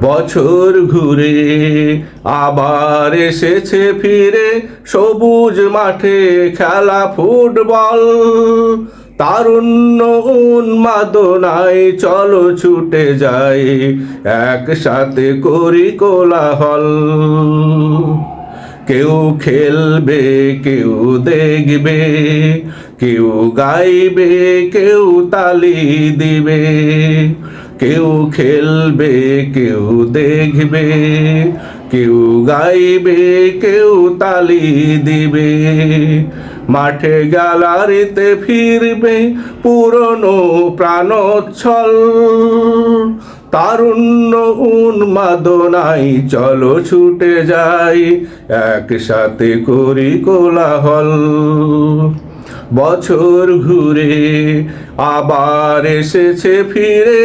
বছর ঘুরে আবার এসেছে ফিরে সবুজ মাঠে খেলা ফুটবল। তারুণ্য উন্মাদনায় চলো ছুটে যাই, একসাথে করি কোলাহল। কেউ খেলবে, কেউ দেখবে, কেউ গাইবে, কেউ তালি দিবে। কেউ খেলবে, কেউ দেখবে, কেউ গাইবে, কেউ তালি দিবে। মাঠে গ্যালারিতে ফিরবে পুরনো প্রাণোচ্ছল। তারুণ্য উন্মাদনাই চলো ছুটে যাই, একসাথে করি কোলাহল। বছর ঘুরে আবার এসেছে ফিরে।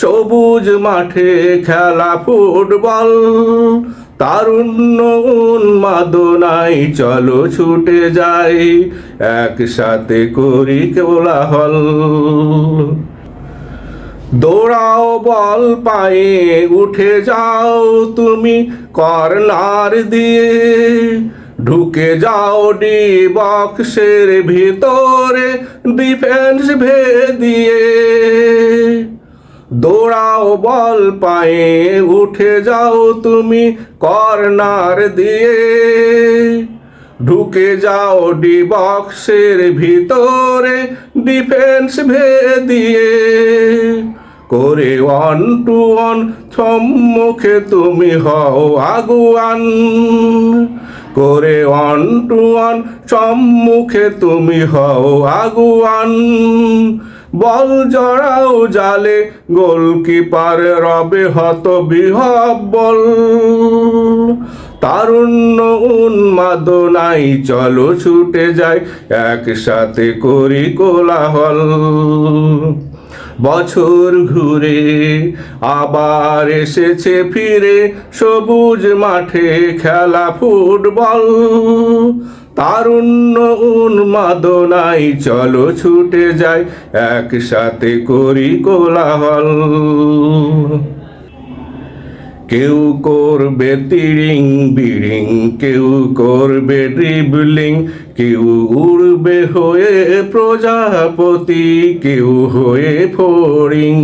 সবুজ মাঠে খেলা ফুটবল, তারুণ্য উন্মাদনাই চলো ছুটে যাই, একসাথে করি কোলাহল। দৌড়াও, বল পায়ে উঠে যাও তুমি কর্নার দিয়ে। ঢুকে যাও ডি বক্সের ভিতরে ডিফেন্স ভেদিয়ে। দৌড়াও বল পায়ে, উঠে যাও তুমি কর্নার দিয়ে। ঢুকে যাও ডি বক্সের ভিতরে ডিফেন্স ভেদিয়ে। করে ওয়ান টু ওয়ান সম্মুখে তুমি হও আগুয়ান। করে ওয়ান টু ওয়ান সম্মুখে তুমি হও আগুয়ান। বল জড়াও জালে, গোলকিপার রবে হত বিহব্বল তারুণ্য উন্মাদনাই চলো ছুটে যায় একসাথে করি কোলাহল। বছর ঘুরে আবার এসেছে ফিরে সবুজ মাঠে খেলা ফুটবল। তারুণ্য উন্মাদনাই চলো ছুটে যায় একসাথে করি কোলাহল। কেউ করবে তিরিং বিড়িং কেউ করবে ড্রিবলিং কেউ উড়বে হয়ে প্রজাপতি, কেউ হয়ে ফড়িং।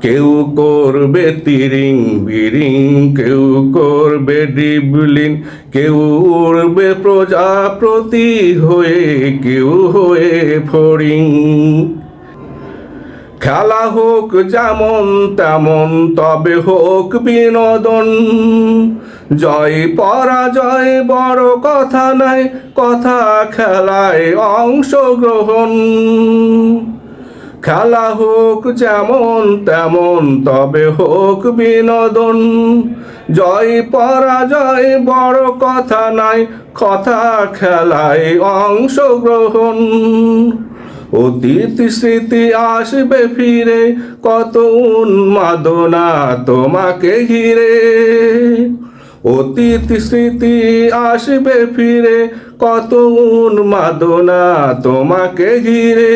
কেউ করবে তিরিং বিরিং, কেউ করবে ডিবলিন কেউ উড়বে প্রজাপতি হয়ে, কেউ হয়ে ফড়িং। খেলা হোক যেমন তেমন, তবে হোক বিনোদন। জয় পরাজয় বড় কথা নাই কথা খেলায় অংশগ্রহণ। খেলা হোক যেমন তেমন, তবে হোক বিনোদন। জয় পরাজয় বড় কথা নাই কথা খেলায় অংশগ্রহণ। অতীত স্মৃতি আসবে ফিরে, কত উন্মাদনা তোমাকে ঘিরে। অতীত স্মৃতি আসবে ফিরে, কত উন্মাদনা তোমাকে ঘিরে।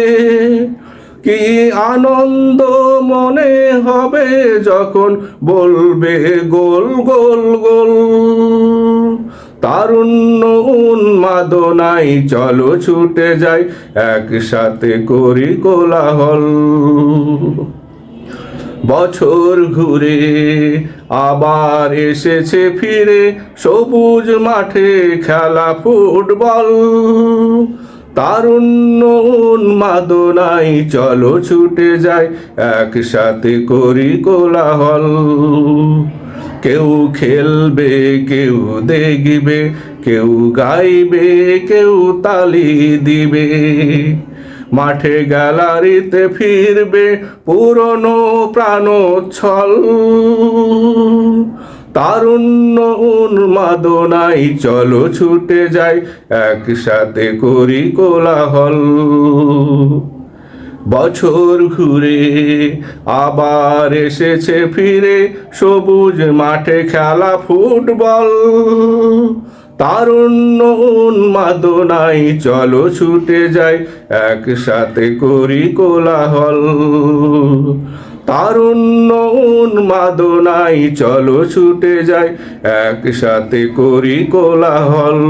কি আনন্দ মনে হবে যখন বলবে গোল গোল গোল। তারুণ্য উন্মাদনাই চলো ছুটে যাই, একসাথে করি কোলাহল। বছর ঘুরে আবার এসেছে ফিরে, সবুজ মাঠে খেলা ফুটবল। তারুণ্য উন্মাদনাই চলো ছুটে যাই, একসাথে করি কোলাহল। কেউ খেলবে, কেউ দেখবে কেউ গাইবে, কেউ তালি দিবে। মাঠে গ্যালারিতে ফিরবে পুরনো প্রাণোচ্ছল। তারুণ্য উন্মাদনাই চলো ছুটে যাই, একসাথে করি কোলাহল। বছর ঘুরে আবার এসেছে ফিরে, সবুজ মাঠে খেলা ফুটবল। তারুণ্য উন্মাদনাই চলো ছুটে যাই, একসাথে করি কোলাহল। তারুণ্য উন্মাদনাই চলো ছুটে যায় একসাথে করি কোলাহল।